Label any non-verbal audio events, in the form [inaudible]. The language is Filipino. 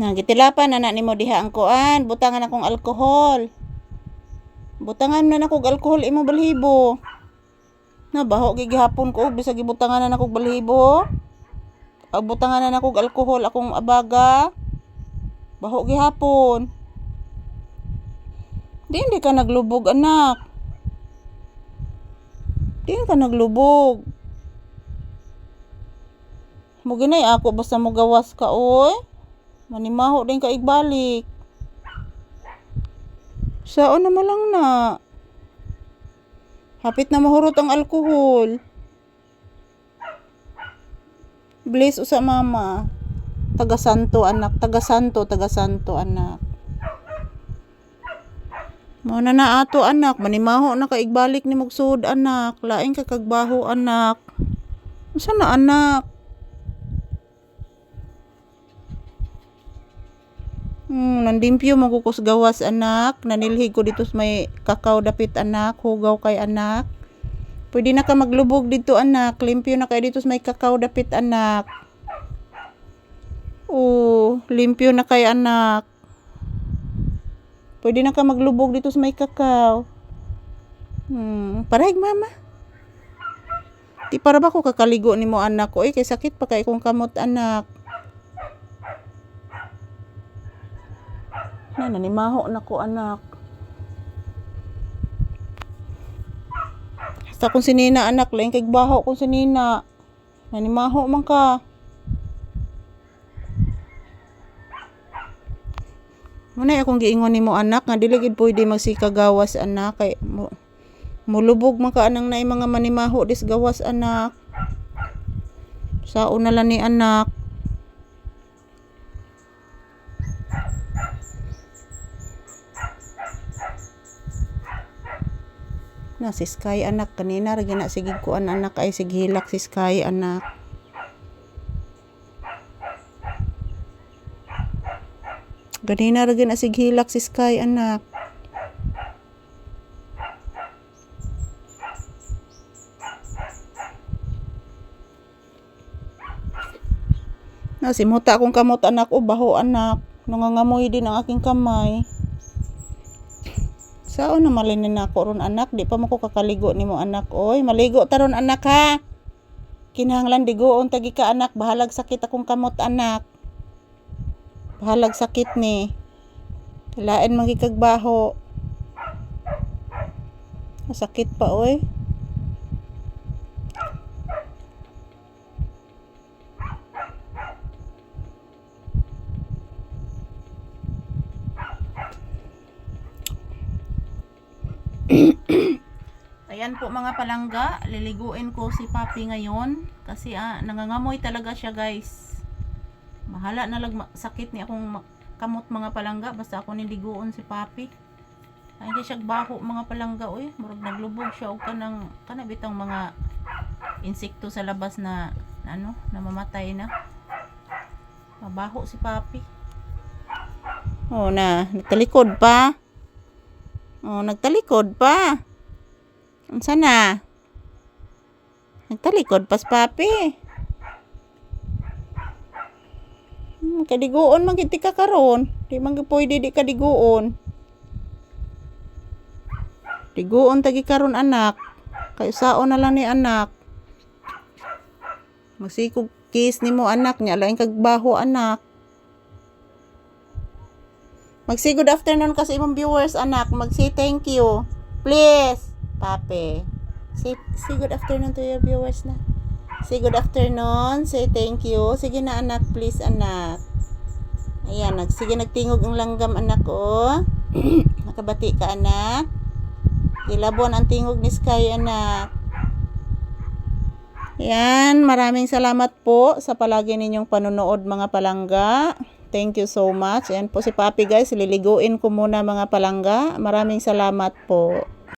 Nagitilapan na na nimo diha ang kuan, butangan akong alkohol. Butangan na nakog alkohol imo balhibo. Na baho gi gihapon ko bisag gibutangan na nakog balhibo. Ag butangan na nakog alkohol akong abaga. Baho gihapon. Di hindi ka naglubog anak. Di ka naglubog. Mo ginay ako basta mo gawas ka oy. Manimaho din ka igbalik. Saan naman lang na. Hapit na mahurot ang alkohol. Bless usa mama. Taga Santo anak, taga Santo, taga Santo anak. Mo na na ato anak, manimaho na ka igbalik ni magsud anak, laing ka kagbaho anak. Unsa na anak? Hmm, nandimpyo mo kukus gawas anak. Nanilhig ko dito may kakao dapit anak. Hugaw kay anak. Pwede na ka maglubog dito anak. Limpyo na kay dito may kakao dapit anak. Oo, limpyo na kay anak. Pwede na ka maglubog dito sa may kakao. Hmm, parahig mama. Di para ba ko kakaligo ni mo anak ko? Eh, kay sakit pa kay kung kamot anak. Na, nanimaho na ko anak. Basta kung sinina anak, lain kay baho kung sinina. Nanimaho man ka. Muna akong giingon nimo anak nga dili gid pwede magsikagawas anak kay mo, mulubog man ka anang naay mga manimaho dis gawas anak. Sao na lang ni anak. Na si Sky anak kanina ra gina sige kuan anak ay sige hilak si Sky anak. Ganina ra gina sige hilak si Sky anak. Na simuta akong kamot anak o baho anak. Nangangamoy din ang aking kamay. Sao na malinin na ako ron anak? Di pa mo ko kakaligo ni mo anak. Oy, maligo taron anak ha. Kinahanglan digoon tagi ka anak. Bahalag sakit akong kamot anak. Bahalag sakit ni. Lain magikagbaho. Sakit pa oy. Ayan po mga palangga, liliguin ko si Papi ngayon kasi ah, nangangamoy talaga siya guys. Mahala na lag sakit ni akong kamot mga palangga basta ako niliguon si Papi. Ay hindi siya baho mga palangga oy, murag naglubog siya og kanang kana bitang mga insekto sa labas na, na ano, namamatay na. Mabaho si Papi. Oh na, nagtalikod pa. Oh, nagtalikod pa. Unsa na? Nagtalikod pas papi. Hmm, kadiguon man kiti ka karon. Di man pwede di kadiguon. Diguon tagi karon anak. Kay saon na lang ni anak. Magsikog kiss nimo anak nya lain kag baho anak. Magsi good afternoon kasi imong viewers anak. Magsi thank you. Please. Pape. Say, say good afternoon to your viewers na. Say good afternoon. Say thank you. Sige na anak, please anak. Ayan, nag, sige nagtingog ang langgam anak [clears throat] ko. Nakabati ka anak. Dilabon ang tingog ni Sky anak. Yan, maraming salamat po sa palagi ninyong panonood mga palangga. Thank you so much. Ayan po si Papi guys, liliguin ko muna mga palangga. Maraming salamat po.